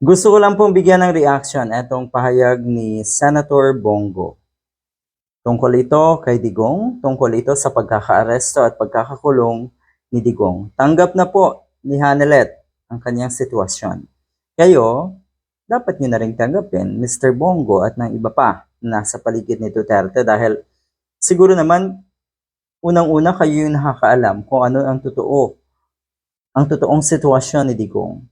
Gusto ko lang pong bigyan ng reaction itong pahayag ni Senator Bongo. Tungkol ito kay Digong, tungkol ito sa pagkakaaresto at pagkakakulong ni Digong. Tanggap na po ni Hanelet ang kanyang sitwasyon. Kayo, dapat nyo na rin tanggapin Mr. Bongo at ng iba pa na nasa paligid ni Duterte dahil siguro naman unang-una kayo yung nakakaalam kung ano ang totoo, ang totoong sitwasyon ni Digong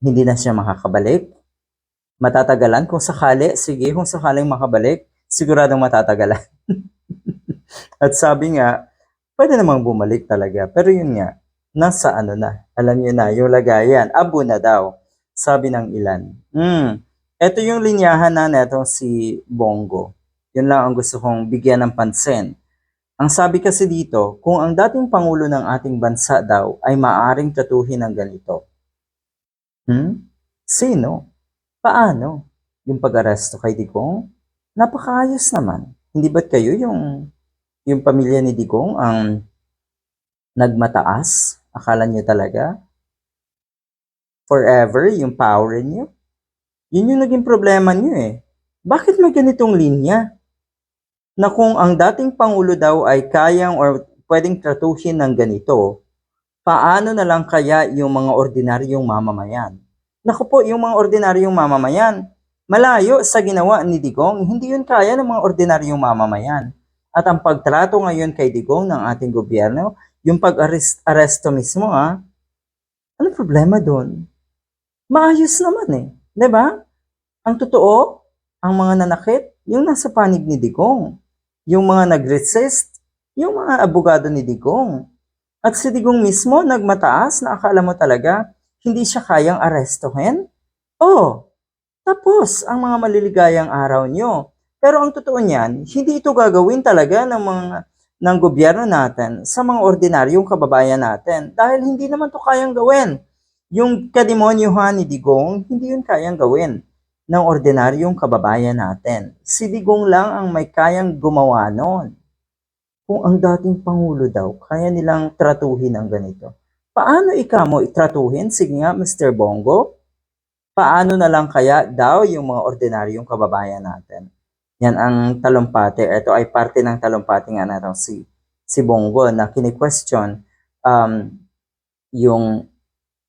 hindi na siya makakabalik. Matatagalan kung sakali, sige, kung sakaling makabalik, siguradong matatagalan. At sabi nga, pwede namang bumalik talaga. Pero yun nga, nasa ano na, alam niyo na, yung lagayan, abo na daw, sabi ng ilan. Hmm, ito yung linyahan na netong si Bongo. Yun lang ang gusto kong bigyan ng pansin. Ang sabi kasi dito, kung ang dating Pangulo ng ating bansa daw ay maaring tratuhin ng ganito, Hmm? Sino? Paano? Yung pag-aresto kay Digong? Napakaayos naman. Hindi ba't kayo yung yung pamilya ni Digong ang nagmataas? Akala niyo talaga? Forever, yung power niyo? Yun yung naging problema niyo eh. Bakit may ganitong linya? Na kung ang dating Pangulo daw ay kayang or pwedeng tratuhin ng ganito, paano na lang kaya yung mga ordinaryong mamamayan? Naku po, yung mga ordinaryong mamamayan, malayo sa ginawa ni Digong, hindi yun kaya ng mga ordinaryong mamamayan. At ang pagtrato ngayon kay Digong ng ating gobyerno, yung pag-aresto mismo, ha? Ano problema doon? Maayos naman eh. ba? Ang totoo, ang mga nanakit, yung nasa panig ni Digong. Yung mga nag-resist, yung mga abogado ni Digong. At si Digong mismo nagmataas na akala mo talaga hindi siya kayang arestuhin? Oh, tapos ang mga maliligayang araw nyo. Pero ang totoo niyan, hindi ito gagawin talaga ng mga ng gobyerno natin sa mga ordinaryong kababayan natin dahil hindi naman to kayang gawin. Yung kademonyuhan ni Digong, hindi yun kayang gawin ng ordinaryong kababayan natin. Si Digong lang ang may kayang gumawa noon kung ang dating Pangulo daw, kaya nilang tratuhin ang ganito. Paano ikaw mo itratuhin? Sige nga, Mr. Bongo. Paano na lang kaya daw yung mga ordinaryong kababayan natin? Yan ang talumpati. Ito ay parte ng talumpati nga natin si, si Bongo na kini-question um, yung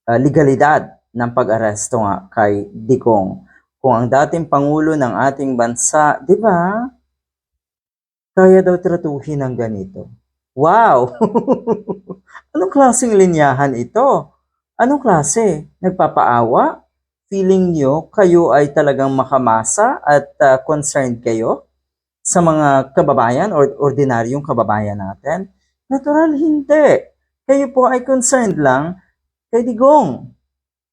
uh, legalidad ng pag-aresto nga kay Digong. Kung ang dating Pangulo ng ating bansa, di ba? Kaya daw tratuhin ng ganito. Wow! Anong klaseng linyahan ito? Anong klase? Nagpapaawa? Feeling nyo kayo ay talagang makamasa at uh, concerned kayo sa mga kababayan or ordinaryong kababayan natin? Natural, hindi. Kayo po ay concerned lang kay Digong.